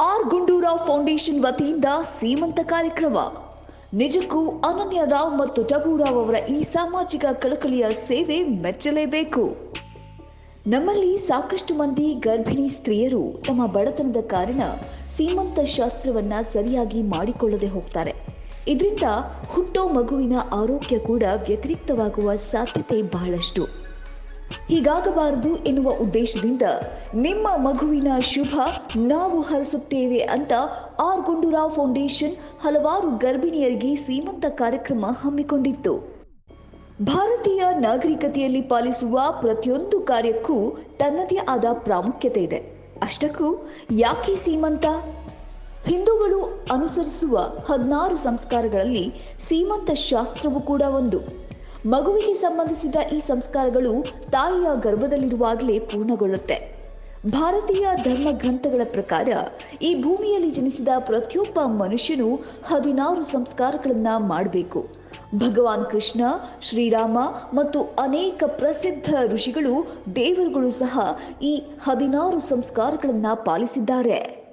R Gundu Rao foundation ವತಿಯಿಂದ ಸೀಮಂತ ಕಾರ್ಯಕ್ರಮ. ನಿಜಕ್ಕೂ ಅನನ್ಯ ರಾವ್ ಮತ್ತು ಟಬೂರಾವ್ ಅವರ ಈ ಸಾಮಾಜಿಕ ಕಳಕಳಿಯ ಸೇವೆ ಮೆಚ್ಚಲೇಬೇಕು. ನಮ್ಮಲ್ಲಿ ಸಾಕಷ್ಟು ಮಂದಿ ಗರ್ಭಿಣಿ ಸ್ತ್ರೀಯರು ತಮ್ಮ ಬಡತನದ ಕಾರಣ ಸೀಮಂತ ಶಾಸ್ತ್ರವನ್ನ ಸರಿಯಾಗಿ ಮಾಡಿಕೊಳ್ಳದೆ ಹೋಗ್ತಾರೆ. ಇದರಿಂದ ಹುಟ್ಟೋ ಮಗುವಿನ ಆರೋಗ್ಯ ಕೂಡ ವ್ಯತಿರಿಕ್ತವಾಗುವ ಸಾಧ್ಯತೆ ಬಹಳಷ್ಟು. ಹೀಗಾಗಬಾರದು ಎನ್ನುವ ಉದ್ದೇಶದಿಂದ ನಿಮ್ಮ ಮಗುವಿನ ಶುಭ ನಾವು ಹರಿಸುತ್ತೇವೆ ಅಂತ ಆರ್ ಗುಂಡೂರಾವ್ ಫೌಂಡೇಶನ್ ಹಲವಾರು ಗರ್ಭಿಣಿಯರಿಗೆ ಸೀಮಂತ ಕಾರ್ಯಕ್ರಮ ಹಮ್ಮಿಕೊಂಡಿತ್ತು. ಭಾರತೀಯ ನಾಗರಿಕತೆಯಲ್ಲಿ ಪಾಲಿಸುವ ಪ್ರತಿಯೊಂದು ಕಾರ್ಯಕ್ಕೂ ತನ್ನದೇ ಆದ ಪ್ರಾಮುಖ್ಯತೆ ಇದೆ. ಅಷ್ಟಕ್ಕೂ ಯಾಕೆ ಸೀಮಂತ? ಹಿಂದೂಗಳು ಅನುಸರಿಸುವ ಹದಿನಾರು ಸಂಸ್ಕಾರಗಳಲ್ಲಿ ಸೀಮಂತ ಶಾಸ್ತ್ರವು ಕೂಡ ಒಂದು. ಮಗುವಿಗೆ ಸಂಬಂಧಿಸಿದ ಈ ಸಂಸ್ಕಾರಗಳು ತಾಯಿಯ ಗರ್ಭದಲ್ಲಿರುವಾಗಲೇ ಪೂರ್ಣಗೊಳ್ಳುತ್ತೆ. ಭಾರತೀಯ ಧರ್ಮ ಗ್ರಂಥಗಳ ಪ್ರಕಾರ ಈ ಭೂಮಿಯಲ್ಲಿ ಜನಿಸಿದ ಪ್ರತಿಯೊಬ್ಬ ಮನುಷ್ಯನು ಹದಿನಾರು ಸಂಸ್ಕಾರಗಳನ್ನು ಮಾಡಬೇಕು. ಭಗವಾನ್ ಕೃಷ್ಣ, ಶ್ರೀರಾಮ ಮತ್ತು ಅನೇಕ ಪ್ರಸಿದ್ಧ ಋಷಿಗಳು, ದೇವರುಗಳು ಸಹ ಈ ಹದಿನಾರು ಸಂಸ್ಕಾರಗಳನ್ನು ಪಾಲಿಸಿದ್ದಾರೆ.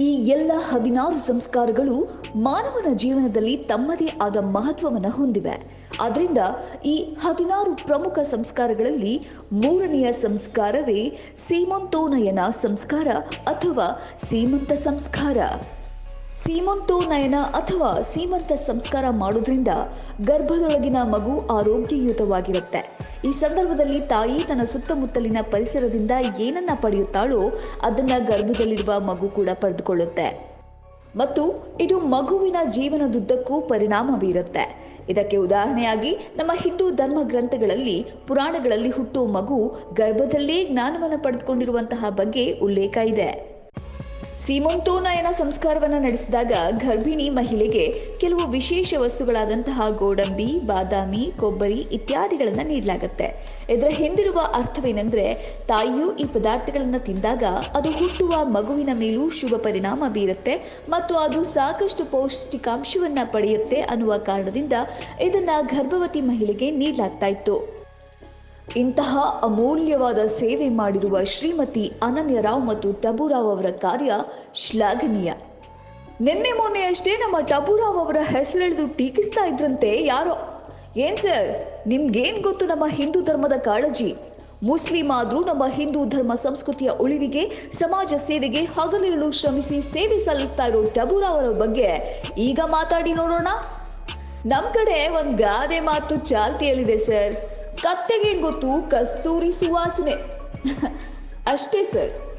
ಈ ಎಲ್ಲ ಹದಿನಾರು ಸಂಸ್ಕಾರಗಳು ಮಾನವನ ಜೀವನದಲ್ಲಿ ತಮ್ಮದೇ ಆದ ಮಹತ್ವವನ್ನು ಹೊಂದಿವೆ. ಆದ್ದರಿಂದ ಈ ಹದಿನಾರು ಪ್ರಮುಖ ಸಂಸ್ಕಾರಗಳಲ್ಲಿ ಮೂರನೆಯ ಸಂಸ್ಕಾರವೇ ಸೀಮಂತೋನಯನ ಸಂಸ್ಕಾರ ಅಥವಾ ಸೀಮಂತ ಸಂಸ್ಕಾರ. ಸೀಮಂತೋನಯನ ಅಥವಾ ಸೀಮಂತ ಸಂಸ್ಕಾರ ಮಾಡೋದ್ರಿಂದ ಗರ್ಭದೊಳಗಿನ ಮಗು ಆರೋಗ್ಯಯುತವಾಗಿರುತ್ತೆ. ಈ ಸಂದರ್ಭದಲ್ಲಿ ತಾಯಿ ತನ್ನ ಸುತ್ತಮುತ್ತಲಿನ ಪರಿಸರದಿಂದ ಏನನ್ನ ಪಡೆಯುತ್ತಾಳೋ ಅದನ್ನ ಗರ್ಭದಲ್ಲಿರುವ ಮಗು ಕೂಡ ಪಡೆದುಕೊಳ್ಳುತ್ತೆ. ಮತ್ತು ಇದು ಮಗುವಿನ ಜೀವನದುದ್ದಕ್ಕೂ ಪರಿಣಾಮ ಬೀರುತ್ತೆ. ಇದಕ್ಕೆ ಉದಾಹರಣೆಯಾಗಿ ನಮ್ಮ ಹಿಂದೂ ಧರ್ಮ ಗ್ರಂಥಗಳಲ್ಲಿ ಪುರಾಣಗಳಲ್ಲಿ ಹುಟ್ಟುವ ಮಗು ಗರ್ಭದಲ್ಲೇ ಜ್ಞಾನವನ್ನು ಪಡೆದುಕೊಂಡಿರುವಂತಹ ಬಗ್ಗೆ ಉಲ್ಲೇಖ ಇದೆ. ಸೀಮಂತೋನಯನ ಸಂಸ್ಕಾರವನ್ನು ನಡೆಸಿದಾಗ ಗರ್ಭಿಣಿ ಮಹಿಳೆಗೆ ಕೆಲವು ವಿಶೇಷ ವಸ್ತುಗಳಾದಂತಹ ಗೋಡಂಬಿ, ಬಾದಾಮಿ, ಕೊಬ್ಬರಿ ಇತ್ಯಾದಿಗಳನ್ನು ನೀಡಲಾಗುತ್ತೆ. ಇದರ ಹಿಂದಿರುವ ಅರ್ಥವೇನೆಂದರೆ ತಾಯಿಯು ಈ ಪದಾರ್ಥಗಳನ್ನು ತಿಂದಾಗ ಅದು ಹುಟ್ಟುವ ಮಗುವಿನ ಮೇಲೂ ಶುಭ ಪರಿಣಾಮ ಬೀರುತ್ತೆ ಮತ್ತು ಅದು ಸಾಕಷ್ಟು ಪೌಷ್ಟಿಕಾಂಶವನ್ನು ಪಡೆಯುತ್ತೆ ಅನ್ನುವ ಕಾರಣದಿಂದ ಇದನ್ನು ಗರ್ಭವತಿ ಮಹಿಳೆಗೆ ನೀಡಲಾಗ್ತಾ ಇಂತಹ ಅಮೂಲ್ಯವಾದ ಸೇವೆ ಮಾಡಿರುವ ಶ್ರೀಮತಿ ಅನನ್ಯರಾವ್ ಮತ್ತು ಟಬುರಾವ್ ಅವರ ಕಾರ್ಯ ಶ್ಲಾಘನೀಯ. ನಿನ್ನೆ ಮೊನ್ನೆ ಅಷ್ಟೇ ನಮ್ಮ ಟಬುರಾವ್ ಅವರ ಹೆಸರೆಳೆದು ಟೀಕಿಸ್ತಾ ಇದ್ರಂತೆ ಯಾರೋ. ಏನ್ ಸರ್, ನಿಮ್ಗೇನ್ ಗೊತ್ತು ನಮ್ಮ ಹಿಂದೂ ಧರ್ಮದ ಕಾಳಜಿ? ಮುಸ್ಲಿಂ ಆದರೂ ನಮ್ಮ ಹಿಂದೂ ಧರ್ಮ ಸಂಸ್ಕೃತಿಯ ಉಳಿವಿಗೆ, ಸಮಾಜ ಸೇವೆಗೆ ಹಗಲಿರುಳು ಶ್ರಮಿಸಿ ಸೇವೆ ಸಲ್ಲಿಸ್ತಾ ಇರೋ ಟಬುರಾವ್ ಅವರ ಬಗ್ಗೆ ಈಗ ಮಾತಾಡಿ ನೋಡೋಣ. ನಮ್ ಕಡೆ ಒಂದ್ ಗಾದೆ ಮಾತು ಚಾಲ್ತಿಯಲ್ಲಿದೆ ಸರ್. ಕತ್ತೆಗೇನ್ ಗೊತ್ತು ಕಸ್ತೂರಿ ಸುವಾಸನೆ. ಅಷ್ಟೇ ಸರ್.